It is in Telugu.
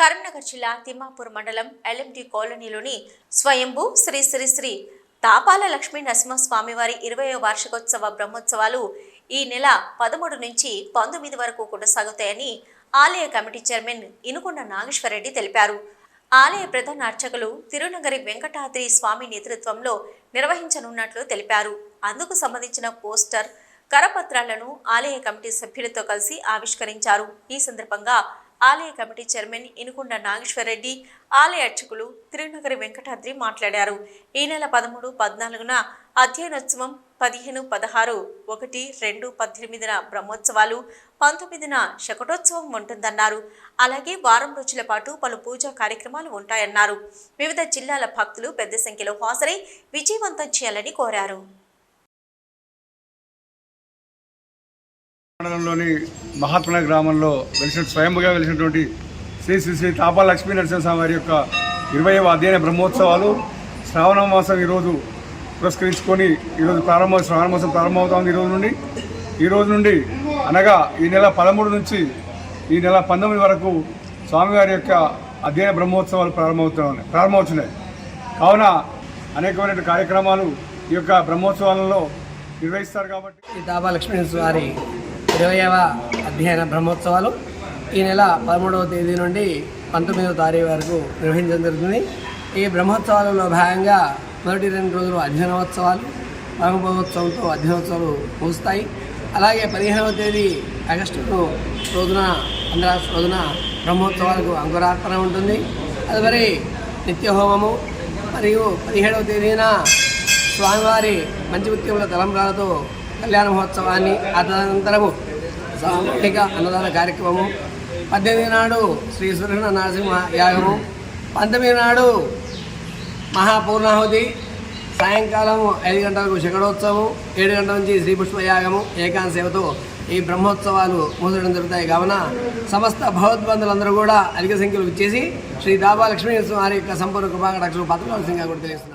కరీంనగర్ జిల్లా తిమ్మాపూర్ మండలం ఎల్ఎండి కాలనీలోని స్వయంభూ శ్రీ శ్రీ శ్రీ తాపాల లక్ష్మీ నరసింహస్వామివారి ఇరవై వార్షికోత్సవ బ్రహ్మోత్సవాలు ఈ నెల పదమూడు నుంచి పంతొమ్మిది వరకు కొనసాగుతాయని ఆలయ కమిటీ చైర్మన్ ఇనుకొండ నాగేశ్వరరెడ్డి తెలిపారు. ఆలయ ప్రధాన అర్చకులు తిరునగరి వెంకటాద్రి స్వామి నేతృత్వంలో నిర్వహించనున్నట్లు తెలిపారు. అందుకు సంబంధించిన పోస్టర్ కరపత్రాలను ఆలయ కమిటీ సభ్యులతో కలిసి ఆవిష్కరించారు. ఈ సందర్భంగా ఆలయ కమిటీ చైర్మన్ ఇనుకొండ నాగేశ్వరరెడ్డి ఆలయ అర్చకులు తిరునగరి వెంకటాద్రి మాట్లాడారు. ఈ నెల పదమూడు పద్నాలుగున అధ్యయనోత్సవం పదిహేను పదహారు ఒకటి రెండు పద్దెనిమిదిన బ్రహ్మోత్సవాలు పంతొమ్మిదిన శకటోత్సవం ఉంటుందన్నారు. అలాగే వారం రోజుల పాటు పలు పూజా కార్యక్రమాలు ఉంటాయన్నారు. వివిధ జిల్లాల భక్తులు పెద్ద సంఖ్యలో హాజరై విజయవంతం చేయాలని కోరారు. మండలంలోని మహాత్మన గ్రామంలో వెలిసిన స్వయంగా వెలిసినటువంటి శ్రీ శ్రీ శ్రీ తాపా లక్ష్మీ నరసింహస్వామి వారి యొక్క ఇరవైవ అధ్యయన బ్రహ్మోత్సవాలు శ్రావణ మాసం ఈరోజు పురస్కరించుకొని ఈరోజు ప్రారంభ శ్రావణ మాసం ప్రారంభమవుతోంది ఈ రోజు నుండి. ఈ రోజు నుండి అనగా ఈ నెల పదమూడు నుంచి ఈ నెల పంతొమ్మిది వరకు స్వామివారి యొక్క అధ్యయన బ్రహ్మోత్సవాలు ప్రారంభమవుతున్నాయి ప్రారంభమవుతున్నాయి. కావున అనేకమైన కార్యక్రమాలు ఈ యొక్క బ్రహ్మోత్సవాలలో నిర్వహిస్తారు కాబట్టి ఈ దాబా లక్ష్మీనరసింహ వారి ఇరవైవ అధ్యయన బ్రహ్మోత్సవాలు ఈ నెల పదమూడవ తేదీ నుండి పంతొమ్మిదవ తారీఖు వరకు నిర్వహించడం జరుగుతుంది. ఈ బ్రహ్మోత్సవాలలో భాగంగా మొదటి రెండు రోజులు అధ్యయనోత్సవాలు పరమోత్సవంతో అధ్యయనోత్సవాలు ముగుస్తాయి. అలాగే పదిహేనవ తేదీ ఆగస్టు రోజున అంతరాష్ట్ర రోజున బ్రహ్మోత్సవాలకు అంకురార్పణ ఉంటుంది. అది మరి నిత్యహోమము మరియు పదిహేడవ తేదీన స్వామివారి మంచి మంచిముత్యముల తలంబ్రాలతో కళ్యాణ మహోత్సవాన్ని ఆ తదనంతరము సామూహిక అన్నదాన కార్యక్రమము. పద్దెనిమిది నాడు శ్రీ సురణ నరసింహ యాగము. పంతొమ్మిది నాడు మహాపూర్ణాహుతి. సాయంకాలం ఐదు గంటలకు శకడోత్సవం ఏడు గంటల నుంచి శ్రీ పుష్పయాగము ఏకాంత సేవతో ఈ బ్రహ్మోత్సవాలు ముసడం జరుగుతాయి. కావున సమస్త భగవద్బంధులందరూ కూడా అధిక సంఖ్యలో ఇచ్చేసి శ్రీ దాబా లక్ష్మీ వారి యొక్క సంపూర్ణ కృపాకటాక్షలు పత్రికాల్సిందిగా కూడా తెలియజేస్తున్నారు